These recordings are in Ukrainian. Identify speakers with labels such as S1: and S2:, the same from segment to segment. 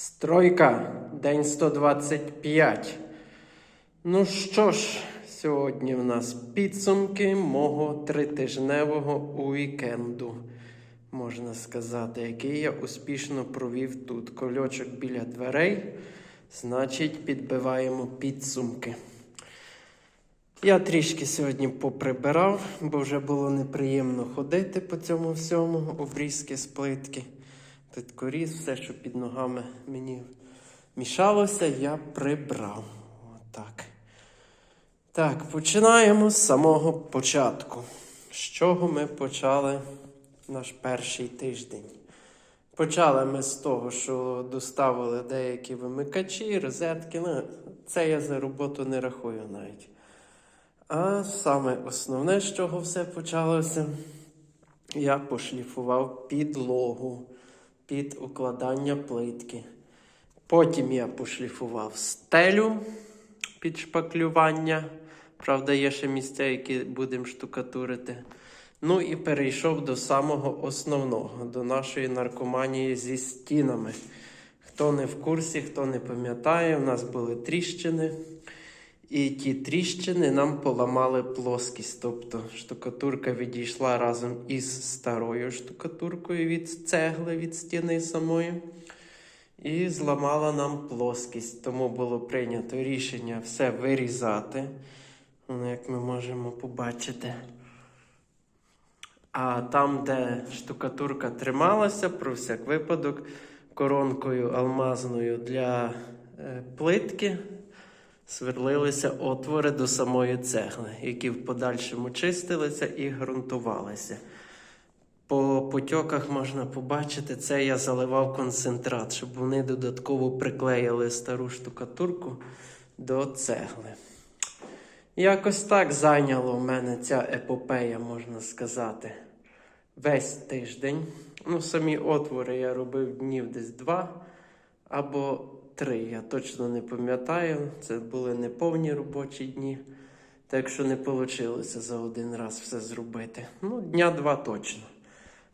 S1: Стройка, день 125. Ну що ж, сьогодні в нас підсумки мого тритижневого уікенду, можна сказати, який я успішно провів тут. Кольочок біля дверей, значить, підбиваємо підсумки. Я трішки сьогодні поприбирав, бо вже було неприємно ходити по цьому всьому, обрізки з плитки. Плиткоріз, все, що під ногами мені мішалося, я прибрав. Отак. Так, починаємо з самого початку. З чого ми почали наш перший тиждень? Почали ми з того, що доставили деякі вимикачі, розетки. Ну, це я за роботу не рахую навіть. А саме основне, з чого все почалося, я пошліфував підлогу під укладання плитки. Потім я пошліфував стелю під шпаклювання. Правда, є ще місця, які будемо штукатурити. Ну і перейшов до самого основного, до нашої наркоманії зі стінами. Хто не в курсі, хто не пам'ятає, у нас були тріщини. І ті тріщини нам поламали плоскість. Тобто штукатурка відійшла разом із старою штукатуркою від цегли, від стіни самої. І зламала нам плоскість. Тому було прийнято рішення все вирізати. Ну, як ми можемо побачити. А там, де штукатурка трималася, про всяк випадок, коронкою алмазною для е, плитки сверлилися отвори до самої цегли, які в подальшому чистилися і ґрунтувалися. По потьоках можна побачити, це я заливав концентрат, щоб вони додатково приклеїли стару штукатурку до цегли. Якось так зайняло в мене ця епопея, можна сказати, весь тиждень. Ну, самі отвори я робив днів десь два або три. Я точно не пам'ятаю. Це були неповні робочі дні. Так що не вийшло за один раз все зробити. Ну, дня два точно.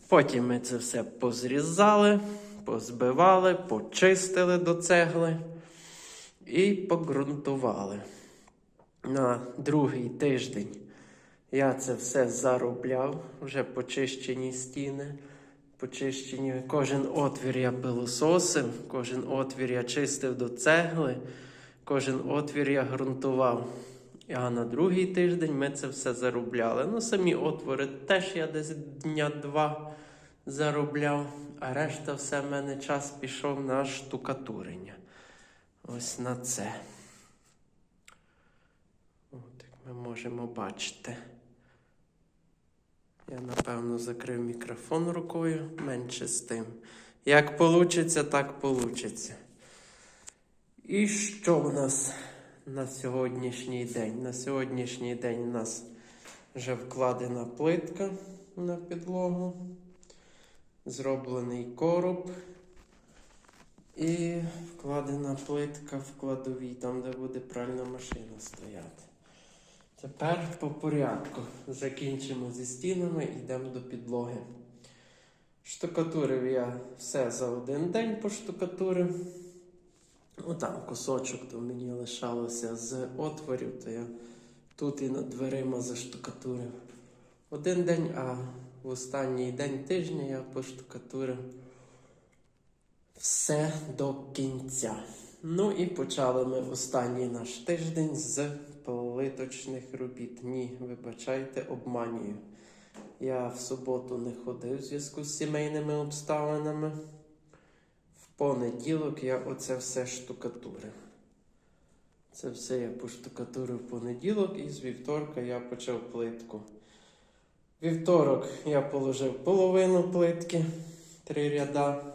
S1: Потім ми це все позрізали, позбивали, почистили до цегли і погрунтували. На другий тиждень я це все заробляв, вже почищені стіни, почищені. Кожен отвір я пилососив, кожен отвір я чистив до цегли, кожен отвір я ґрунтував. А на другий тиждень ми це все заробляли. Ну, самі отвори теж я десь дня два заробляв, а решта все в мене час пішов на штукатурення. Ось на це. От, як ми можемо бачити. Я, напевно, закрив мікрофон рукою, менше з тим. Як получиться, так получиться. І що в нас на сьогоднішній день? На сьогоднішній день у нас вже вкладена плитка на підлогу, зроблений короб і вкладена плитка в кладовій, там, де буде пральна машина стояти. Тепер по порядку. Закінчимо зі стінами йдемо до підлоги. Штукатурив я все за один день поштукатурив. Ну там кусочок то мені лишалося з отворів, то я тут і над дверима заштукатурив. Один день, а в останній день тижня я поштукатурив все до кінця. Ну і почали ми останній наш тиждень з плиточних робіт. Ні, вибачайте, обманюю. Я в суботу не ходив в зв'язку з сімейними обставинами. В понеділок я оце все штукатурив. Це все я поштукатурив в понеділок і з вівторка я почав плитку. Вівторок я положив половину плитки, три ряда.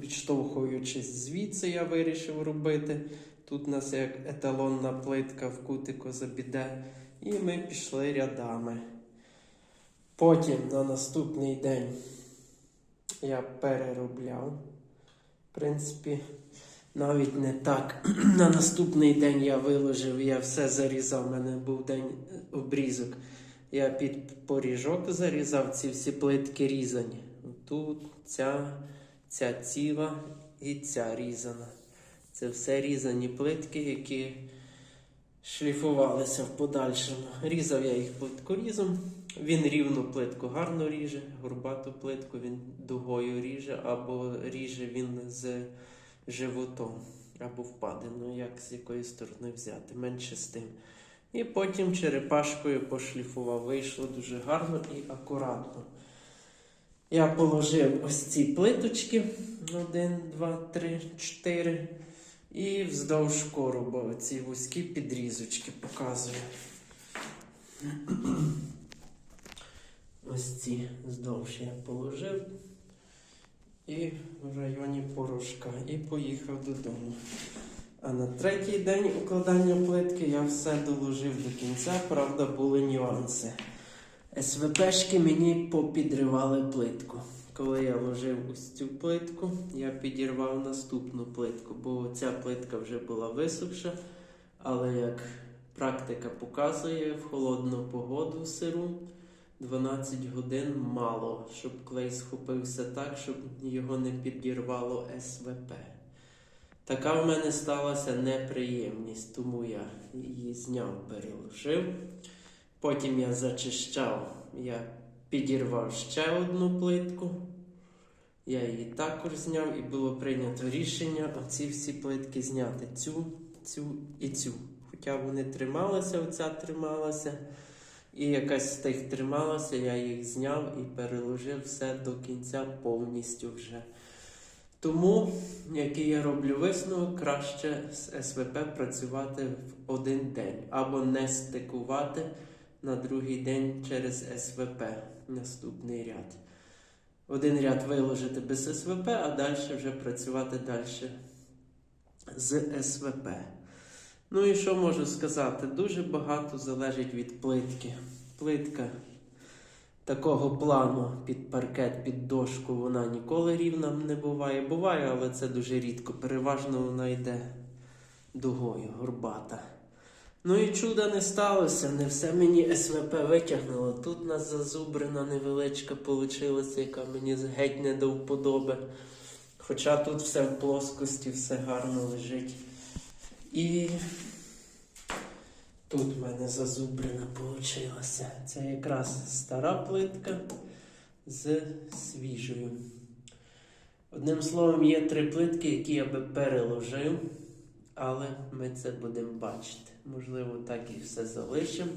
S1: Відштовхуючись звідси, я вирішив робити. Тут нас як еталонна плитка в кутику забіде. І ми пішли рядами. Потім на наступний день я переробляв. В принципі, навіть не так. На наступний день я виложив, я все зарізав. У мене був день обрізок. Я під поріжок зарізав ці всі плитки різані. Тут, ця, ця ціла і ця різана. Це все різані плитки, які шліфувалися в подальшому. Різав я їх плиткорізом. Він рівну плитку гарно ріже, горбату плитку він дугою ріже, або ріже він з животом, або впадину, як з якої сторони взяти, менше з тим. І потім черепашкою пошліфував. Вийшло дуже гарно і акуратно. Я положив ось ці плиточки. Один, два, три, чотири. І вздовж короба ці вузькі підрізочки показую. Ось ці вздовж я положив. І в районі порошка. І поїхав додому. А на третій день укладання плитки я все доложив до кінця, правда, були нюанси. СВПшки мені попідривали плитку. Коли я ложив ось цю плитку, я підірвав наступну плитку, бо ця плитка вже була висохша. Але як практика показує, в холодну погоду сиру 12 годин мало, щоб клей схопився так, щоб його не підірвало СВП. Така в мене сталася неприємність, тому я її зняв, переложив. Потім я зачищав, я підірвав ще одну плитку. Я її також зняв і було прийнято рішення оці всі плитки зняти. Цю, цю і цю. Хоча вони трималися, оця трималася. І якась з тих трималася, я їх зняв і переложив все до кінця повністю вже. Тому, який я роблю висновок, краще з СВП працювати в один день або не стикувати на другий день через СВП наступний ряд. Один ряд виложити без СВП, а далі вже працювати далі з СВП. Ну і що можу сказати? Дуже багато залежить від плитки. Плитка такого плану під паркет, під дошку, вона ніколи рівна не буває. Буває, але це дуже рідко. Переважно вона йде дугою, горбата. Ну і чуда не сталося, не все мені СВП витягнуло. Тут у нас зазубрина невеличка получилася, яка мені геть не до вподоби. Хоча тут все в плоскості, все гарно лежить. І тут в мене зазубрина получилася. Це якраз стара плитка з свіжою. Одним словом, є три плитки, які я би переложив, але ми це будемо бачити. Можливо, так і все залишимо.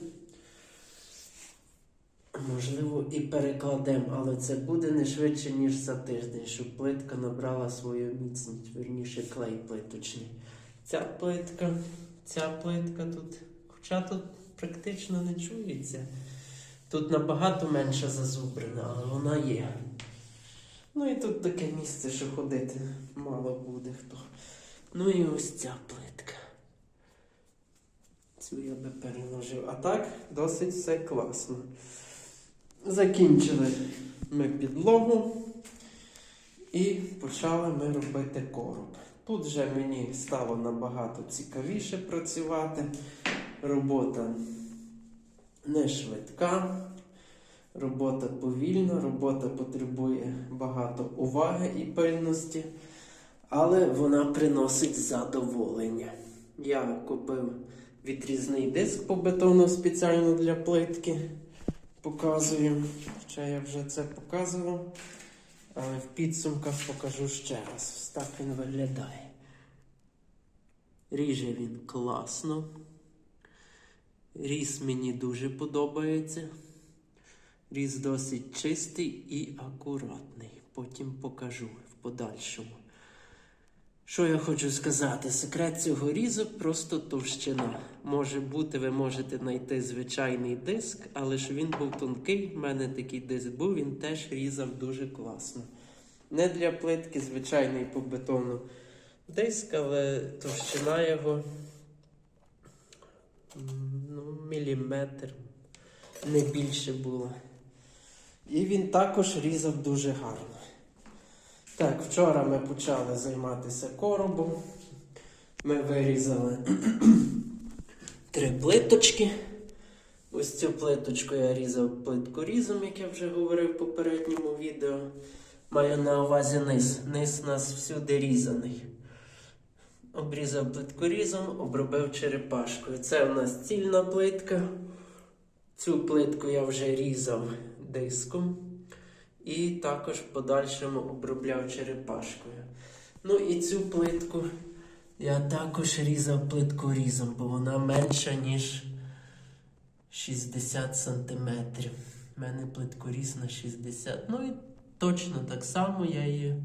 S1: Можливо, і перекладемо, але це буде не швидше, ніж за тиждень, щоб плитка набрала свою міцність, верніше клей плиточний. Ця плитка, ця плитка тут, хоча тут практично не чується. Тут набагато менша зазубрина, але вона є. Ну і тут таке місце, що ходити мало буде хто. Ну і ось ця плитка. Цю я би переложив. А так, досить все класно. Закінчили ми підлогу і почали ми робити короб. Тут вже мені стало набагато цікавіше працювати. Робота не швидка, робота повільна, робота потребує багато уваги і пильності, але вона приносить задоволення. Я купив відрізний диск по бетону спеціально для плитки. Показую. Хоча я вже це показував. Але в підсумках покажу ще раз. Ось так він виглядає. Ріже він класно. Різ мені дуже подобається. Різ досить чистий і акуратний. Потім покажу в подальшому. Що я хочу сказати? Секрет цього різу просто товщина. Може бути, ви можете знайти звичайний диск, але ж він був тонкий. в мене такий диск був, він теж різав дуже класно. Не для плитки, звичайний по бетону диск, але товщина його ну, міліметр, не більше було. І він також різав дуже гарно. Так, вчора ми почали займатися коробом. Ми вирізали три плиточки. Ось цю плиточку я різав плиткорізом, як я вже говорив в попередньому відео. Маю на увазі низ. Низ у нас всюди різаний. Обрізав плиткорізом, обробив черепашкою. Це у нас цільна плитка. Цю плитку я вже різав диском. І також в подальшому обробляв черепашкою. Ну і цю плитку я також різав плиткорізом, бо вона менша, ніж 60 сантиметрів. У мене плиткоріз на 60. Ну і точно так само я її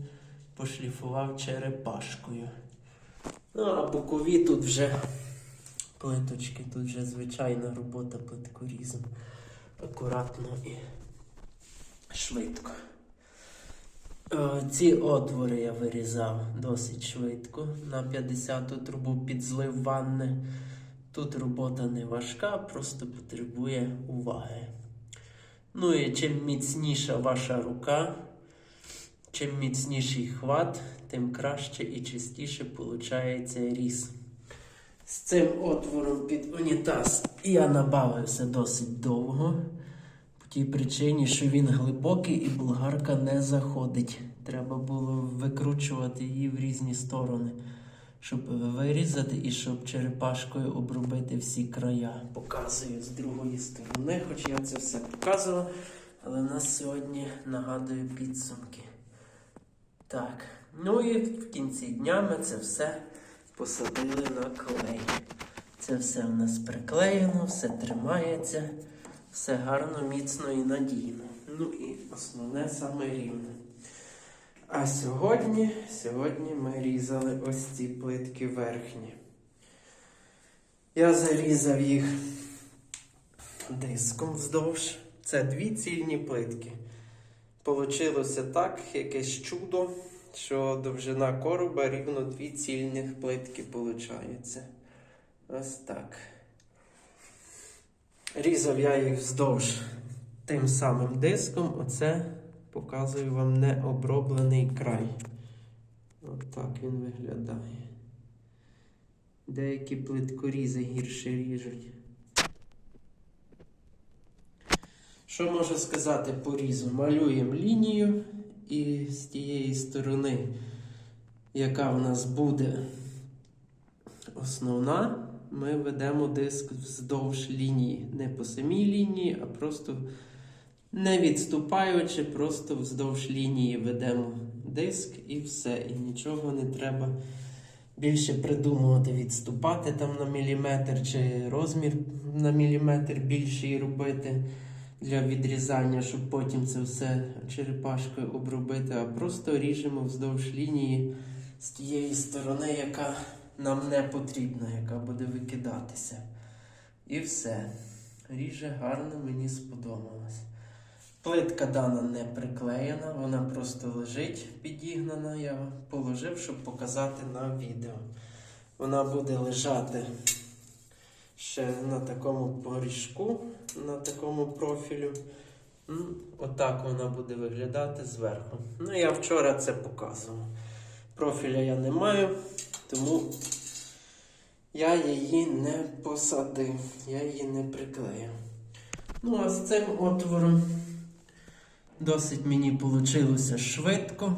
S1: пошліфував черепашкою. Ну, а бокові тут вже плиточки, тут вже звичайна робота плиткорізом. Акуратно і швидко. Е, Ці отвори я вирізав досить швидко. На 50-ту трубу під злив ванни. Тут робота не важка, просто потребує уваги. Ну і чим міцніша ваша рука, чим міцніший хват, тим краще і чистіше виходить різ. З цим отвором під унітаз я набавився досить довго. Тій причині, що він глибокий і болгарка не заходить. Треба було викручувати її в різні сторони, щоб вирізати і щоб черепашкою обробити всі края. Показую з другої сторони, хоч я це все показував, але в нас сьогодні нагадую підсумки. Так, ну і в кінці дня ми це все посадили на клей. Це все в нас приклеєно, все тримається, все гарно, міцно і надійно. Ну і основне саме рівне. А сьогодні, сьогодні ми різали ось ці плитки верхні. Я зарізав їх диском вздовж. Це дві цільні плитки. Получилося так, якесь чудо, що довжина короба рівно дві цільних плитки виходить. Ось так. Різав я їх вздовж тим самим диском. Оце показую вам необроблений край. От так він виглядає. Деякі плиткорізи гірше ріжуть. Що можу сказати по різу? Малюємо лінію і з тієї сторони, яка в нас буде основна, ми ведемо диск вздовж лінії. Не по самій лінії, а просто не відступаючи, просто вздовж лінії ведемо диск і все. І нічого не треба більше придумувати, відступати там на міліметр чи розмір на міліметр більший робити для відрізання, щоб потім це все черепашкою обробити, а просто ріжемо вздовж лінії з тієї сторони, яка нам не потрібна, яка буде викидатися. І все. Ріже гарно, мені сподобалось. Плитка дана не приклеєна, вона просто лежить підігнана. Я положив, щоб показати на відео. Вона буде лежати ще на такому поріжку, на такому профілю. Отак вона буде виглядати зверху. Ну, я вчора це показував. Профіля я не маю, тому я її не посадив, я її не приклеїв. Ну, а з цим отвором досить мені вийшло швидко.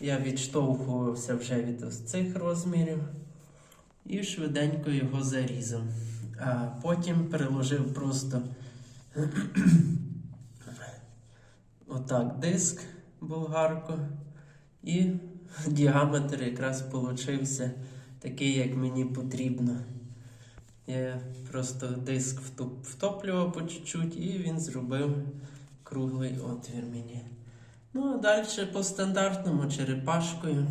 S1: Я відштовхувався вже від ось цих розмірів і швиденько його зарізав. А потім переложив просто отак диск болгарку, і діаметр якраз получився такий, як мені потрібно. Я просто диск втоплював по чуть-чуть і він зробив круглий отвір мені. Ну, а далі по стандартному черепашкою.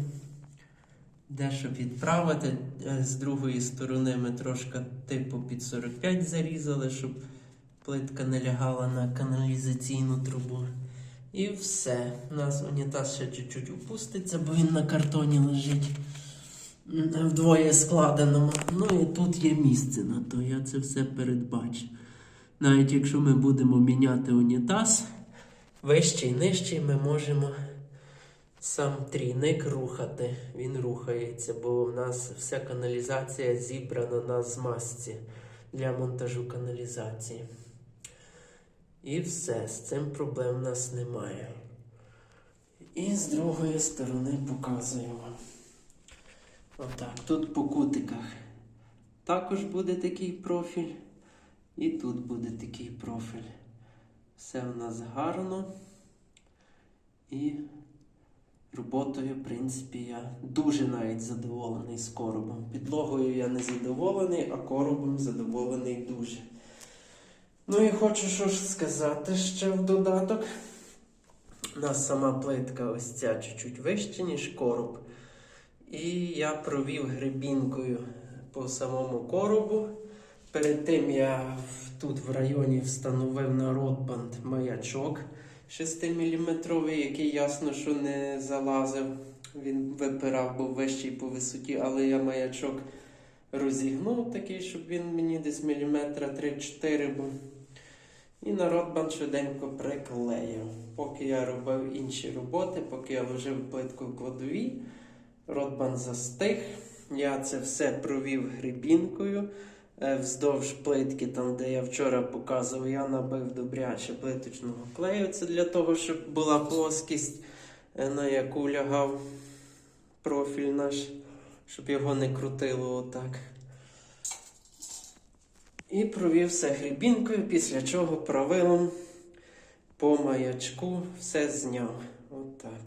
S1: Дещо підправити. Е, З другої сторони ми трошки типу під 45 зарізали, щоб плитка не лягала на каналізаційну трубу. І все. У нас унітаз ще чуть-чуть опуститься, бо він на картоні лежить вдвоє складеному. Ну і тут є місце на то, я це все передбачу. Навіть якщо ми будемо міняти унітаз, вищий, нижчий, ми можемо сам трійник рухати. Він рухається, бо в нас вся каналізація зібрана на змазці для монтажу каналізації. І все, з цим проблем в нас немає. І з другої сторони показую вам. Отак, тут по кутиках також буде такий профіль. І тут буде такий профіль. Все у нас гарно. І роботою, в принципі, я дуже навіть задоволений з коробом. Підлогою я не задоволений, а коробом задоволений дуже. Ну і хочу що ж сказати ще в додаток. У нас сама плитка ось ця чуть-чуть вища, ніж короб. І я провів гребінкою по самому коробу. Перед тим я тут в районі встановив на ротбанд маячок 6-мм, який ясно, що не залазив. Він випирав, був вищий по висоті, але я маячок розігнув такий, щоб він мені десь міліметра 3-4 був. І на ротбанд швиденько приклеїв. Поки я робив інші роботи, поки я ложив плитку в кладові, ротбанд застиг. Я це все провів грибінкою. Е, Вздовж плитки, там, де я вчора показував, я набив добряче плиточного клею. Це для того, щоб була плоскість, е, на яку лягав профіль наш, щоб його не крутило отак. І провів все грибінкою, після чого правилом по маячку все зняв. Отак.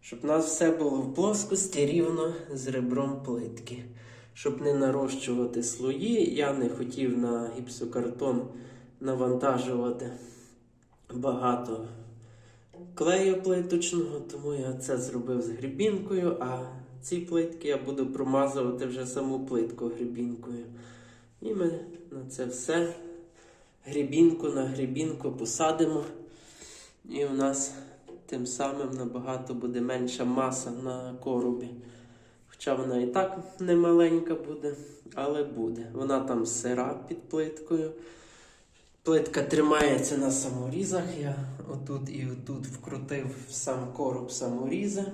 S1: Щоб у нас все було в плоскості рівно з ребром плитки. Щоб не нарощувати слої, я не хотів на гіпсокартон навантажувати багато клею плиточного, тому я це зробив з грибінкою, а ці плитки я буду промазувати вже саму плитку грибінкою. І ми на це все грибінку на грибінку посадимо. І у нас тим самим набагато буде менша маса на коробі. Хоча вона і так не маленька буде, але буде. Вона там сира під плиткою. Плитка тримається на саморізах. Я отут і отут вкрутив в сам короб саморізи.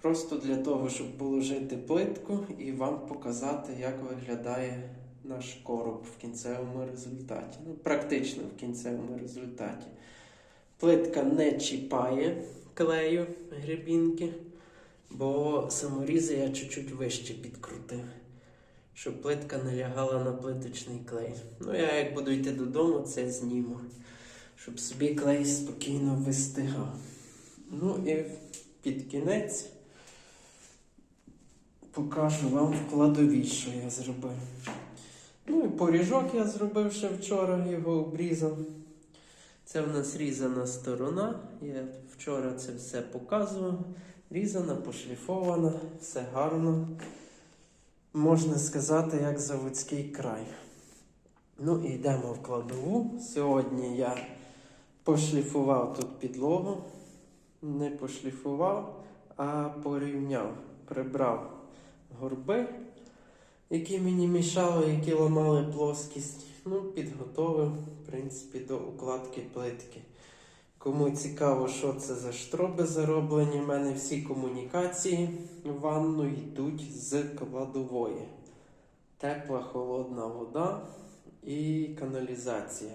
S1: Просто для того, щоб положити плитку і вам показати, як виглядає наш короб в кінцевому результаті. Ну, практично в кінцевому результаті. Плитка не чіпає клею грибінки, бо саморізи я чуть-чуть вище підкрутив, щоб плитка не лягала на плиточний клей. Ну, я як буду йти додому, це зніму, щоб собі клей спокійно вистигав. Ну і під кінець покажу вам в кладовій, що я зробив. Поріжок я зробив ще вчора, його обрізав. Це в нас різана сторона. Я вчора це все показував. Різана, пошліфована, все гарно. Можна сказати, як заводський край. Ну і йдемо в кладову. Сьогодні я пошліфував тут підлогу. Не пошліфував, а порівняв. Прибрав горби, які мені мішали, які ламали плоскість. Ну, підготовив, в принципі, до укладки плитки. Кому цікаво, що це за штроби зароблені, в мене всі комунікації в ванну йдуть з кладової. Тепла, холодна вода і каналізація.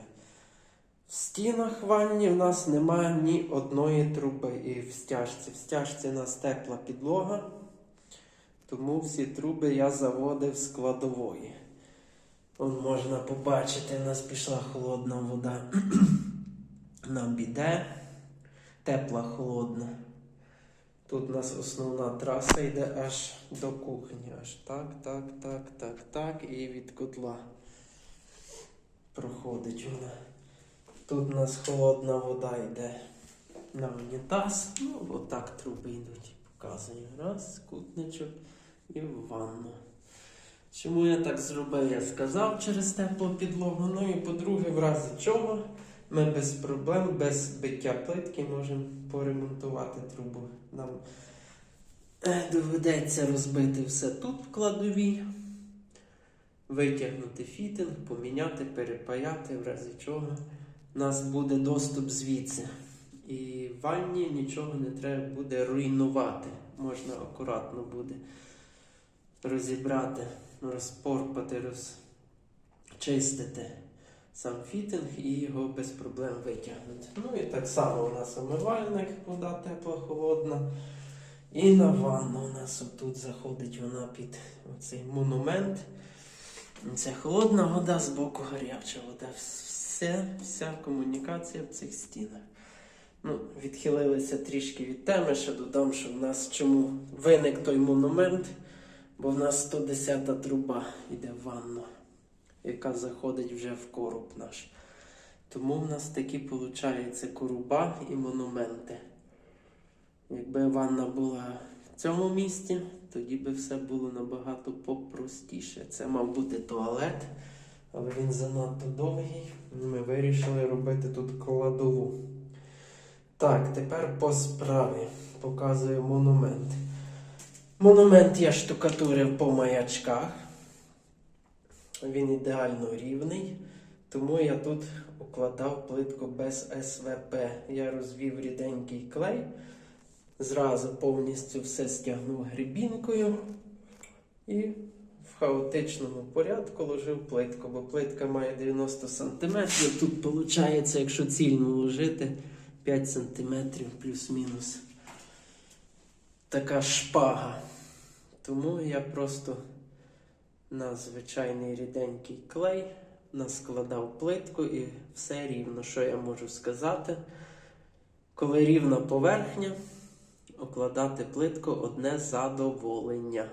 S1: В стінах ванні в нас немає ні одної труби і в стяжці. В стяжці у нас тепла підлога, тому всі труби я заводив з кладової. Можна побачити, у нас пішла холодна вода на біде, тепла холодна. Тут у нас основна траса йде аж до кухні. Аж так, так, так, так, так. І від котла проходить вона. Тут у нас холодна вода йде на унітаз. Ну, отак труби йдуть. Показую. Раз, кутничок і ванну. Чому я так зробив, я сказав через теплу підлогу. Ну і по-друге, в разі чого ми без проблем, без биття плитки можемо поремонтувати трубу. Нам е, доведеться розбити все тут в кладовій, витягнути фітинг, поміняти, перепаяти, в разі чого у нас буде доступ звідси. І в ванні нічого не треба буде руйнувати. Можна акуратно буде розібрати, розпорпати, розчистити сам фітинг і його без проблем витягнути. Ну і так само у нас омивальник, вода тепла, холодна. І на ванну у нас отут заходить вона під оцей монумент. Це холодна вода, збоку гаряча вода. Все, вся комунікація в цих стінах. Ну, відхилилися трішки від теми, ще додам, що в нас чому виник той монумент, бо в нас 110 труба йде в ванну, яка заходить вже в короб наш. Тому в нас такі, виходить, коруба і монументи. Якби ванна була в цьому місці, тоді би все було набагато попростіше. Це мав бути туалет, але він занадто довгий. Ми вирішили робити тут кладову. Так, тепер по справі показую монумент. Монумент я штукатурив по маячках. Він ідеально рівний, тому я тут укладав плитку без СВП. Я розвів ріденький клей, зразу повністю все стягнув грібінкою і в хаотичному порядку ложив плитку, бо плитка має 90 см. Тут виходить, якщо цільно ложити, 5 см плюс-мінус. Така шпага. Тому я просто на звичайний ріденький клей наскладав плитку і все рівно, що я можу сказати. Коли рівна поверхня, окладати плитку одне задоволення.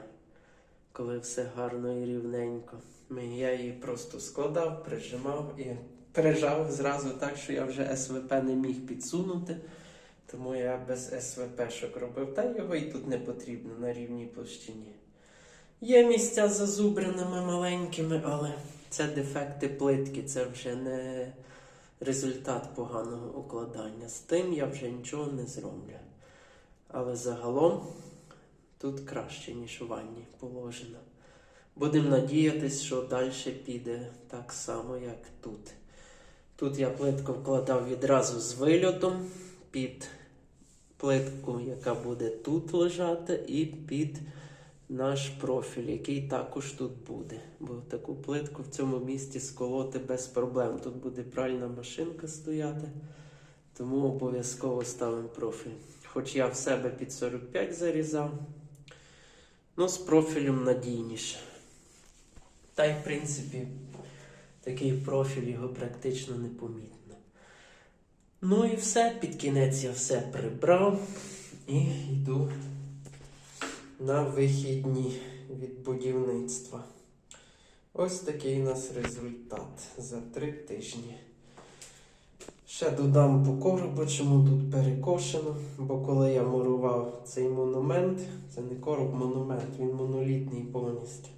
S1: Коли все гарно і рівненько. Я її просто складав, прижимав і прижав зразу так, що я вже СВП не міг підсунути. Тому я без СВП-шок робив, та його і тут не потрібно на рівній площині. Є місця з зазубринами маленькими, але це дефекти плитки, це вже не результат поганого укладання. З тим я вже нічого не зроблю. Але загалом тут краще, ніж у ванні положено. Будемо надіятись, що далі піде так само, як тут. Тут я плитку вкладав відразу з вильотом під плитку, яка буде тут лежати, і під наш профіль, який також тут буде. Бо таку плитку в цьому місці сколоти без проблем. Тут буде пральна машинка стояти, тому обов'язково ставимо профіль. Хоч я в себе під 45 зарізав, ну з профілем надійніше. Та й в принципі такий профіль його практично непомітно. Ну і все, під кінець я все прибрав і йду на вихідні від будівництва. Ось такий у нас результат за три тижні. Ще додам по коробу, чому тут перекошено, бо коли я мурував цей монумент, це не короб монумент, він монолітний повністю.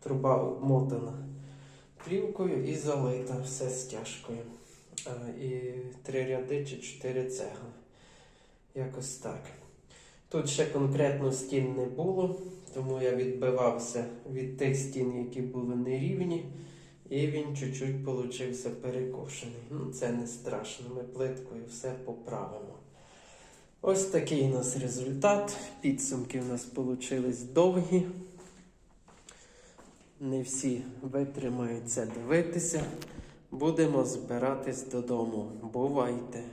S1: Труба обмотана плівкою і залита все стяжкою. І три ряди чи чотири цегли. Якось так. Тут ще конкретно стін не було, тому я відбивався від тих стін, які були нерівні, і він чуть-чуть получився перекошений. Ну, це не страшно, ми плиткою все поправимо. Ось такий у нас результат. Підсумки у нас вийшли довгі. Не всі витримають це дивитися. Будемо збиратись додому. Бувайте!